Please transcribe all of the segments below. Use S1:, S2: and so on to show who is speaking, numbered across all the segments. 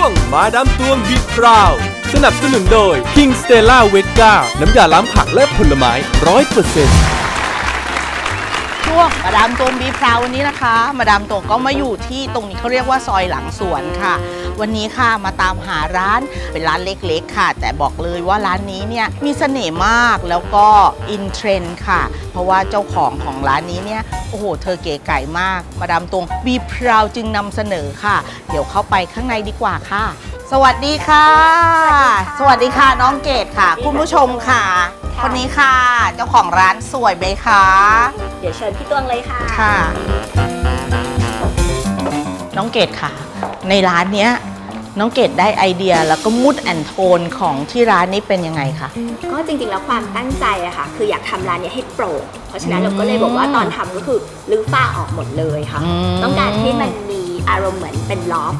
S1: วงมาดามตวงบีบราว สนับสนุนโดย King Stella v e g a น้ำยาล้างผักและผลไม้ร้อยเปอร์เซ็นต์
S2: ช่วงมาดามตวงบีพราววันนี้นะคะ มาดามตวงก็มาอยู่ที่ตรงนี้เขาเรียกว่าซอยหลังสวนค่ะ วันนี้ค่ะมาตามหาร้านเป็นร้านเล็กๆค่ะ แต่บอกเลยว่าร้านนี้เนี่ยมีเสน่ห์มากแล้วก็อินเทรนด์ค่ะ เพราะว่าเจ้าของของร้านนี้เนี่ยโอ้โหเธอเก๋ไก่มาก มาดามตวงบีพราวจึงนำเสนอค่ะ เดี๋ยวเข้าไปข้างในดีกว่าค่ะ สวัสดีค่ะ สวัสดีค่ะน้องเกดค่ะ คุณผู้ชมค่ะคนนี้ค่ะ เจ้าของร้านสวยไหมคะ
S3: เดี๋ยวเชิญพี่ตวงเลยค่ะ
S2: ค่ะ น้องเกดค่ะ ในร้านเนี้ยน้องเกดได้ไอเดียแล้วก็มูดแอนโทนของที่ร้านนี้เป็นยังไงคะ
S3: ก็จริงๆ แล้วความตั้งใจอะค่ะ คืออยากทำร้านเนี้ยให้โปร่งเพราะฉะนั้น
S2: อืม
S3: เราก็เลยบอกว่าตอนทำก็คือรื้อฝ้าออกหมดเลยค่ะ
S2: อืม
S3: ต้องการให้มันมีอารมณ์เหมือนเป็นล็อบ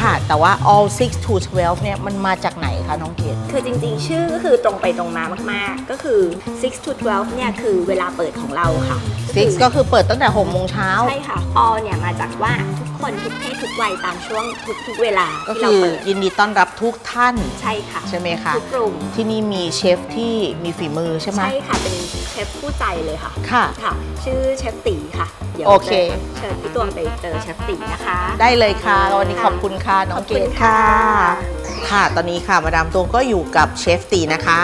S2: ค่ะ แต่ว่า all 6 to 12เนี่ยมันมาจากไหน คะน้องเกด
S3: คือจริงๆ ชื่อก็คือตรงไปตรงมามากๆ ก็คือ 6 to 12 เนี่ยคือเวลาเปิดของเราค่ะ
S2: 6 ก็คือเปิดตั้งแต่6โมงเช้า
S3: ใช่ค่ะ all เนี่ยมาจากว่าทุกคนทุกเพศทุกวัยตามช่วงทุกทุกเวลา
S2: ก็
S3: ที่
S2: คื
S3: เรา
S2: อ
S3: เปิด
S2: ยินดีต้อนรับทุกท่าน
S3: ใช่ค่ะ
S2: ใช่ไหมคะ
S3: ทุกกลุ่ม
S2: ที่นี่มีเชฟที่มีฝีมือใช่ไหม
S3: ใช่ค่ะเป็นเชฟคู่ใจเลยค่ะ
S2: ค่ะ
S3: ค่ะ ชื่อเชฟตีค่ะเดี๋ยว
S2: โอเค
S3: เชิญพี่ตวงไปเจอเชฟตีนะคะ
S2: ได้เลยค่ะ วันนี้ขอบคุณค่ะน้องเกดค่ะ ค่ะ ตอนนี้ค่ะ มาดามตวงก็อยู่กับเชฟตีนะคะ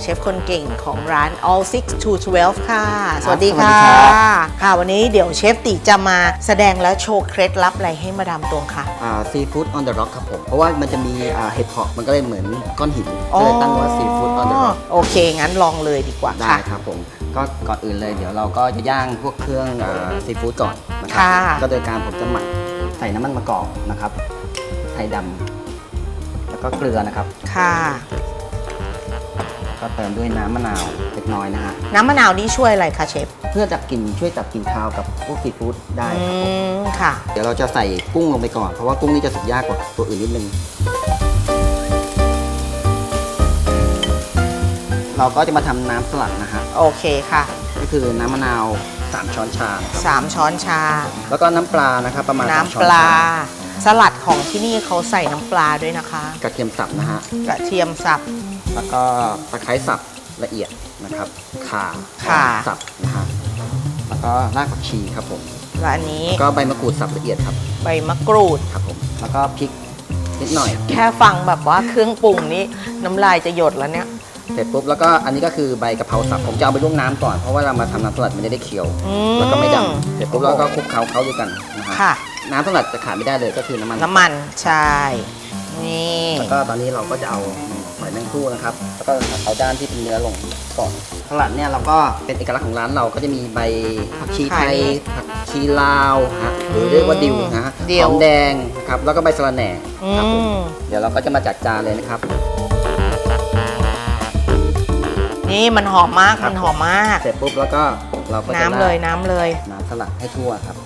S2: เชฟคนเก่งของร้าน all 6 to 12 ค่ะ สวัสดีค่ะ
S4: สวัสดีครับ
S2: ค่ะ วันนี้เดี๋ยวเชฟตีจะมาแสดงและโชว์เคล็ดลับอะไรให้มาดามตวงค่ะ
S4: ซีฟู้ดออนเดอะร็อกครับผม เพราะว่ามันจะมีอ่าเห็ดเพาะมันก็เลยเหมือนก้อนหิน ก็เลยตั้งว่าซีฟู้ดออนเดอะร็อก
S2: โอเค งั้นลองเลยดีกว่า
S4: ได้
S2: ค่ะ
S4: ครับผม ก็ก่อนอื่นเลยเดี๋ยวเราก็จะย่างพวกเครื่องซีฟู้ดก่อนนะครั
S2: ค่ะ
S4: ก็โดยการผมจะหมักใส่น้ำมันมะกอกนะครับ ไทยดำแล้วก็เกลือนะครับ
S2: ค่ะ
S4: ก็เติมด้วยน้ำมะนาวเล็กน้อยนะฮะ
S2: น้ำมะนาวนี่ช่วยอะไรคะเชฟ
S4: เพื่อดับกลิ่นช่วยดับกลิ่นคาวกับพวกซีฟู้ดได้
S2: อื
S4: ครับผม
S2: มค่ะ
S4: เดี๋ยวเราจะใส่กุ้งลงไปก่อน เพราะว่ากุ้งนี่จะสุกยากกว่าตัวอื่นนิดนึง เราก็จะมาทำน้ำสลัดนะฮะ
S2: โอเคค่ะ
S4: ก็คือน้ำมะนาว3ช้อนชานะครับ
S2: 3ช้อนชา
S4: แล้วก็น้ำปลานะครับประมาณ
S2: น้ำ
S4: สมช้อ
S2: ปลา
S4: ช
S2: สลัดของที่นี่เขาใส่น้ำปลาด้วยนะคะ
S4: กระเทียมสับนะฮะ
S2: กระเทียมสับ
S4: แล้วก็ตะไคร้สับละเอียดนะครับข่า
S2: ข่า
S4: สับนะฮะแล้วก็รากผักชีครับผม
S2: และอันนี้
S4: แล้วก็ใบมะกรูดสับละเอียดครับ
S2: ใบมะกรูด
S4: ครับผม แล้วก็พริกนิดหน่อย
S2: แค่ฟังแบบว่าเครื่องปรุงนี้น้ำลายจะหยดแล้วเนี่ย
S4: เสร็จปุ๊บแล้วก็อันนี้ก็คือใบกะเพราสับผมจะเอาไปลวกน้ำก่อนเพราะว่าเรามาทำน้ำสลัดมันจะได้เคี้ยว
S2: อืม
S4: แล้วก็ไม่ดำเสร็จปุ๊บแล้วก็คลุกเคล้าเขาด้วยกันนะฮะ
S2: ค่ะ
S4: น้ำสลัดจะขาดไม่ได้เลยก็คือน้ำมัน
S2: น้ำมันใช่ นี่
S4: แล้วก็ตอนนี้เราก็จะเอาหอยแมงคู่นะครับ แล้วก็เอาด้านที่เป็นเนื้อลงก่อนสลัดเนี่ยเราก็เป็นเอกลักษณ์ของร้านเราก็จะมีใบผักชีไทยผักชีลาวฮะหรือเรียกว่าดิวนะฮะ
S2: ดิว
S4: หอมแดงนะครับแล้วก็ใบสะระแหน่
S2: อื
S4: ครับผม
S2: ม
S4: เดี๋ยวเราก็จะมาจัดจานเลยนะครับ
S2: นี่มันหอมมาก
S4: ครับ
S2: มันหอมมาก
S4: เสร็จปุ๊บแล้วก็เราก็จะ
S2: น้ำเลย
S4: ราด
S2: น้ำเลย
S4: น้ำสลัดให้ทั่วครับ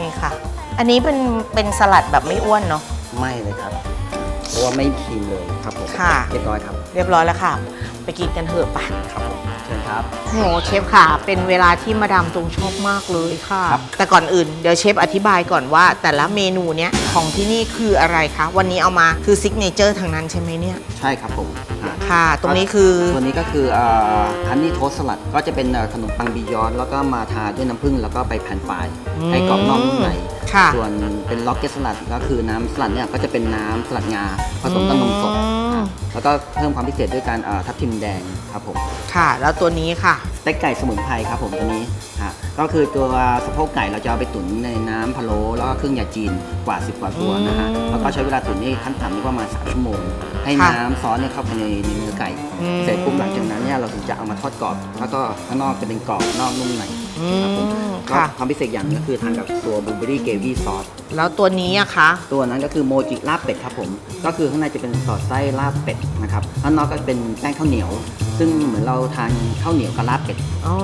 S2: นี่ค่ะ อันนี้เป็นเป็นสลัดแบบไม่อ้วนเนาะ
S4: ไม่เลยครับ เพราะว่าไม่ครีมเลยครับผม
S2: ค่ะ
S4: เรียบร้อยครับ
S2: เรียบร้อยแล้วค่ะ ไปกินกันเถอะปะ
S4: ครับผมเชิญครับ
S2: โหเชฟค่ะ เป็นเวลาที่มาดามตรงชอบมากเลยค่ะ
S4: ครับ
S2: แต่ก่อนอื่นเดี๋ยวเชฟอธิบายก่อนว่า แต่ละเมนูเนี้ยของที่นี่คืออะไรคะ วันนี้เอามาคือซิกเนเจอร์ทางนั้นใช่ไหมเนี่ย
S4: ใช่ครับผมอะ
S2: ค่ะ ตรงนี้คือ
S4: ตัวนี้ก็คือฮันนี่โทสสลัดก็จะเป็นเอ่อขนมปังบียอนแล้วก็มาทาด้วยน้ำผึ้งแล้วก็ไปแผ่นปลาย
S2: อืม
S4: ให้กรอบนอกนุ่มใน
S2: ค่ะ
S4: ส่วนเป็นล็อกเก็ตสลัดก็คือน้ำสลัดเนี่ยก็จะเป็นน้ำสลัดงาผสมกับนมสด
S2: อืม
S4: อะแล้วก็เพิ่มความพิเศษด้วยการอ่าทับทิมแดงครับผม
S2: ค่ะ แล้วตัวนี้ค่ะ
S4: สเต็กไก่สมุนไพรครับผมตัวนี้ฮะก็คือตัวสะโพกไก่เราจะเอาไปตุ๋นในน้ำพะโล้แล้วก็เครื่องยาจีนกว่า 10 กว่าตัวนะฮะ
S2: อืม
S4: แล้วก็ใช้เวลาตุ๋นนี่ขั้นต่ำนี่ประมาณ3ชั่วโมง ให้
S2: ค่ะ
S4: น้ำซอสเนี่ยเข้าไปในในเนื้อไก่
S2: อืม
S4: เสร็จปุ๊บหลังจากนั้นเนี่ยเราถึงจะเอามาทอดกรอบ แล้วก็ข้างนอกจะเป็นกรอบนอกนุ่มใน
S2: อื
S4: ครับผม
S2: ม
S4: ก็
S2: ค่ะ
S4: ความพิเศษอย่างหนึงก็คือทานกับตัวบลูเบอรี่เกวี่ซอส
S2: แล้วตัวนี้อะคะ
S4: ตัวนั้นก็คือโมจิลาบเป็ดครับผม ก็คือข้างในจะเป็นสอดไส้ลาบเป็ดนะครับข้างนอกก็เป็นแป้งข้าวเหนียวซึ่งเหมือนเราทานข้าวเหนียวกับลาบเป็ด
S2: อ๋อ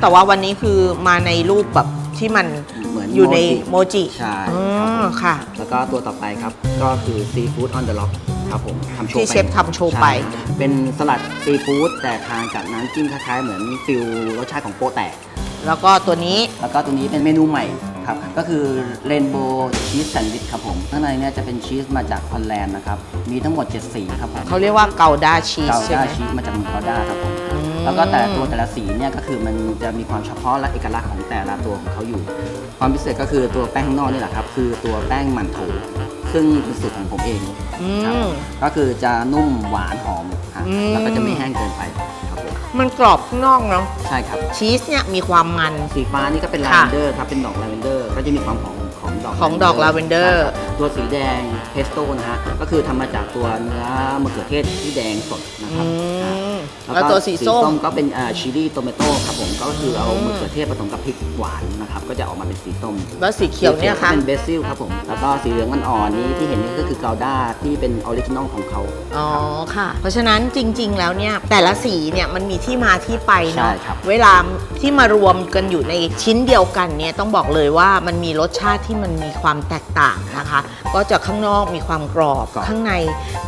S2: แต่ว่าวันนี้คือมาในรูปแบบที่มัน
S4: เหมือน
S2: อยู่ในโม
S4: โม
S2: จิ
S4: ใช่
S2: อ๋
S4: ครับผ
S2: อ
S4: ม
S2: ค่ะ
S4: แล้วก็ตัวต่อไปครับ ก็คือซีฟู้ดออนเดอะล็อกครับผมทำโชว์
S2: ที่
S4: ไป
S2: เชฟทำโชว์ไป
S4: ใเป็นสลัดซีฟู้ดแต่ทานกับน้ำจิ้มคล้ายๆ เหมือนฟิลรสชาติของโปะแตก
S2: แล้วก็ตัวนี้
S4: แล้วก็ตัวนี้เป็นเมนูใหม่ ครับ ก็คือเรนโบว์ชีสแซนด์วิชครับผม ข้างในเนี่ยจะเป็นชีสมาจากฮอลแลนด์นะครับ มีทั้งหมด 7 สีครับผม
S2: เขาเรียกว่าเกาดาชีส
S4: เกา
S2: ใช่ไห
S4: ด้ามชีสมาจากเมืองเกาด้าครับผม
S2: อืม
S4: แล้วก็แต่ตัวแต่ละสีเนี่ยก็คือมันจะมีความเฉพาะและเอกลักษณ์ของแต่ละตัวของเขาอยู่ ความพิเศษก็คือตัวแป้งข้างนอกนี่แหละครับ คือตัวแป้งหมั่นโถ ซึ่งเป็นสูตรของผมเอง
S2: อื
S4: ครับ
S2: ม
S4: ก็คือจะนุ่มหวานหอมฮะ
S2: อืม
S4: แล้วก็จะไม่แห้งเกินไปครับผ ม
S2: มันกรอบข้างนอกเนาะ
S4: ใช่ครับ
S2: ชีสเนี่ยมีความมัน
S4: สีฟ้านี่ก็เป็นลา
S2: ค่ะ
S4: เวนเดอร์ครับ เป็นดอกลาเวนเดอร์ ก็จะมีความหอมของดอก
S2: ของดอกลาเวนเดอร์
S4: ใช่ครับตัวสีแดงเพสโต้นะฮะ ก็คือทำมาจากตัวเนื้อมะเขือเทศที่แดงสดนะค
S2: อื
S4: รับ
S2: ม
S4: ก็
S2: แล้วตัวสีส้ม
S4: ก็เป็นชิลลี่โตเมโต้ครับผมก็คือเอา
S2: อืม
S4: มะเขือเทศผสมกับพริกหวานนะครับก็จะออกมาเป็นสีส้ม
S2: แล้วสีเขียวเนี่ยค่ะ
S4: เป็นเบซิลครับผมแล้วก็สีเหลืองอ่อนๆนี้ที่เห็นนี่ก็คือเกาด้าที่เป็นออริจินอลของเขา
S2: อ๋อค่ะ เพราะฉะนั้นจริง ๆ แล้วเนี่ยแต่ละสีเนี่ยมันมีที่มาที่ไปเนาะ
S4: ใช่ครับ
S2: เวลาที่มารวมกันอยู่ในชิ้นเดียวกันเนี่ยต้องบอกเลยว่ามันมีรสชาติที่มันมีความแตกต่างนะคะ ก็จะข้างนอกมีความกรอบ
S4: กรอบ
S2: ข้างใน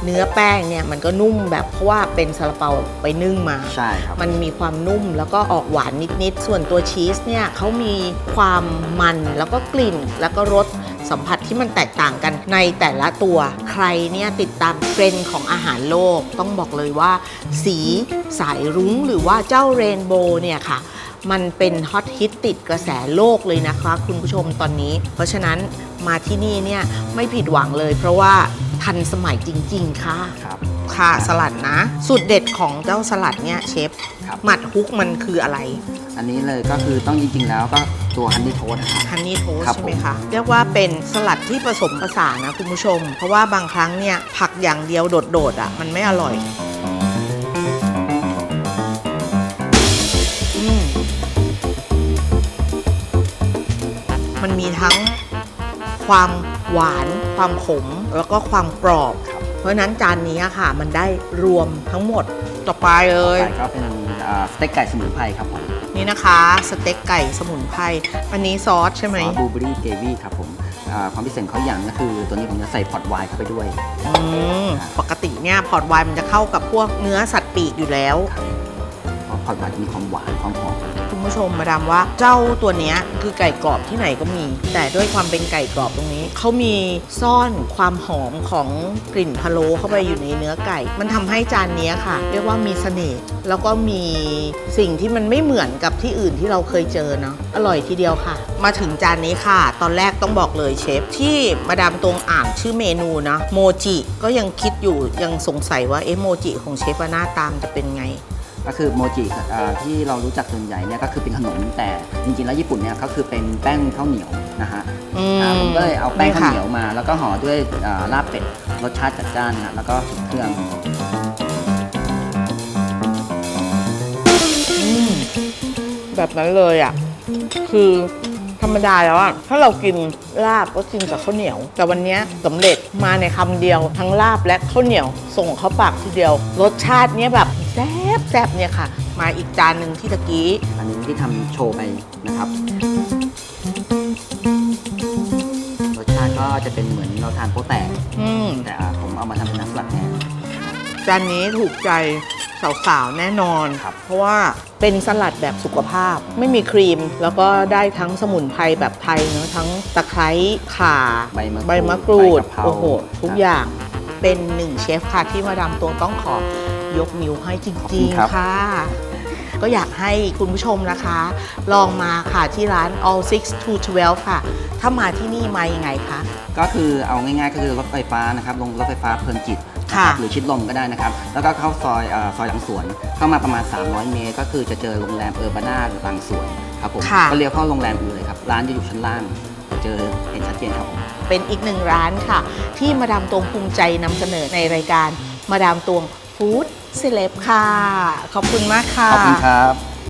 S2: เนื้อแป้งเนี่ยมันก็นุ่มแบบเพราะว่าเป็นซาลาเปาไปนึ่งมา
S4: ใช่ครับ
S2: มันมีความนุ่มแล้วก็ออกหวานนิดๆ ส่วนตัวชีสเนี่ยเขามีความมันแล้วก็กลิ่นแล้วก็รสสัมผัสที่มันแตกต่างกันในแต่ละตัวใครเนี่ยติดตามเทรนด์ของอาหารโลก ต้องบอกเลยว่า สีสายรุ้งหรือว่าเจ้าเรนโบว์เนี่ยค่ะมันเป็นฮอตฮิตติดกระแสโลกเลยนะคะ คุณผู้ชมตอนนี้ เพราะฉะนั้นมาที่นี่เนี่ยไม่ผิดหวังเลยเพราะว่า ทันสมัยจริง ๆ ค่ะ
S4: ครับ
S2: ค่ะสลัดนะ สูตรเด็ดของเจ้าสลัดเนี่ยเชฟ
S4: ครับ
S2: หมัดฮุกมันคืออะไร
S4: อันนี้เลยก็คือต้องจริงๆแล้วก็ตัวฮันนี่โทสนะครับ
S2: ฮันนี่โทส
S4: ครับ
S2: ใช่ไหมคะ เรียกว่าเป็นสลัดที่ผสมผสานนะคุณผู้ชม เพราะว่าบางครั้งเนี่ยผักอย่างเดียวโดดๆอะมันไม่อร่อยอมมันมีทั้งความ หวานความขม แล้วก็ความกรอบ
S4: ครับ
S2: เพราะฉะนั้นจานนี้อะค่ะ มันได้รวมทั้งหมดต่อไปเลย
S4: ต่อไปก็เป็นอ่าสเต็กไก่สมุนไพรครับผม
S2: นี่นะคะสเต็กไก่สมุนไพรอันนี้ซอสใช่ไหม
S4: ซอสบลูเบอรี่เกวี่ครับผมอ่าความพิเศษของเขาอย่างก็คือ ตัวนี้ผมจะใส่พอตไวน์เข้าไปด้วย
S2: อืมปกติเนี่ยพอร์ตไวน์มันจะเข้ากับพวกเนื้อสัตว์ปีกอยู่แล้ว
S4: เพราะพอตไวน์จะมีความหวานความหอม
S2: คุณผู้ชมมาดามว่าเจ้าตัวเนี้ยคือไก่กรอบที่ไหนก็มี แต่ด้วยความเป็นไก่กรอบตรงนี้ เขามีซ่อนความหอมของกลิ่นพะโล้เข้าไปอยู่ในเนื้อไก่ มันทำให้จานนี้ค่ะ เรียกว่ามีเสน่ห์แล้วก็มีสิ่งที่มันไม่เหมือนกับที่อื่นที่เราเคยเจอเนาะอร่อยทีเดียวค่ะ มาถึงจานนี้ค่ะ ตอนแรกต้องบอกเลยเชฟที่มาดามตรงอ่านชื่อเมนูนะโมจิก็ยังคิดอยู่ยังสงสัยว่าเอ๊ะโมจิของเชฟว่าหน้าตามจะเป็นไง
S4: ก็คือโมจิอ่าที่เรารู้จักส่วนใหญ่เนี่ยก็คือเป็นขนมแต่จริงๆแล้วญี่ปุ่นเนี่ยก็คือเป็นแป้งข้าวเหนียวนะฮะ
S2: อื
S4: อ่าผมก็เลยเอาแป้งข้าวเหนียว
S2: ค่ะ
S4: มา แล้วก็ห่อด้วยอ่าลาบเป็ดรสชาติจัดจ้านนะฮะแล้วก็เครื่อง
S2: อืมแบบนั้นเลยอะ คือธรรมดาแล้วอะ ถ้าเรากินลาบก็กินกับข้าวเหนียว แต่วันเนี้ยสำเร็จมาในคำเดียวทั้งลาบและข้าวเหนียวส่งเข้าปากทีเดียว รสชาติเนี้ยแบบ แซ่บแซ่บเนี่ยค่ะ มาอีกจานหนึ่งที่ตะกี้
S4: อันนี้ที่ทำโชว์ไปนะครับ รสชาติก็จะเป็นเหมือนเราทานโป๊แตก
S2: อืม
S4: แต่อ่าผมเอามาทำเป็นน้ำสลัดแทน
S2: จานนี้ถูกใจสาวๆ แน่นอน
S4: ครับ
S2: เพราะว่าเป็นสลัดแบบสุขภาพ ไม่มีครีม แล้วก็ได้ทั้งสมุนไพรแบบไทยเนอะทั้งตะไคร้ข่า
S4: ใบมะกรูด
S2: ใบมะกรูด
S4: ใบกะเพรา
S2: โอ้โห ทุก
S4: ครับ
S2: อย่างเป็นหนึ่งเชฟค่ะที่มาดามตวงต้องขอ ยกนิ้วให้จ
S4: ขอบ
S2: ริ
S4: คุ
S2: ง
S4: ณครับ
S2: ๆค่ะ ก็อยากให้คุณผู้ชมนะคะ ลองมาค่ะที่ร้าน all six to twelve ค่ะ ถ้ามาที่นี่มายังไงคะ
S4: ก็คือเอาง่ายๆก็คือรถไฟฟ้านะครับ ลงรถไฟฟ้าเพลินจิตนะ
S2: ค่ะ
S4: ครับหรือชิดลมก็ได้นะครับ แล้วก็เข้าซอยเอ่อซอยหลังสวน เข้ามาประมาณ 300 เมตร ก็คือจะเจอโรงแรมเออร์บาน่าหลังสวนครับผม
S2: ค่ะ
S4: ก็เลี้ยวเข้าโรงแรมเลยครับ ร้านจะอยู่ชั้นล่างจะเจอเห็นชัดเจนครับผม
S2: เป็นอีกหนึ่งร้านค่ะ ที่มาดามตวงภูมิใจนำเสนอในรายการมาดามตวง ฟู้ดเซเลบค่ะ ขอบคุณมากค่ะ
S4: ขอบคุณครับ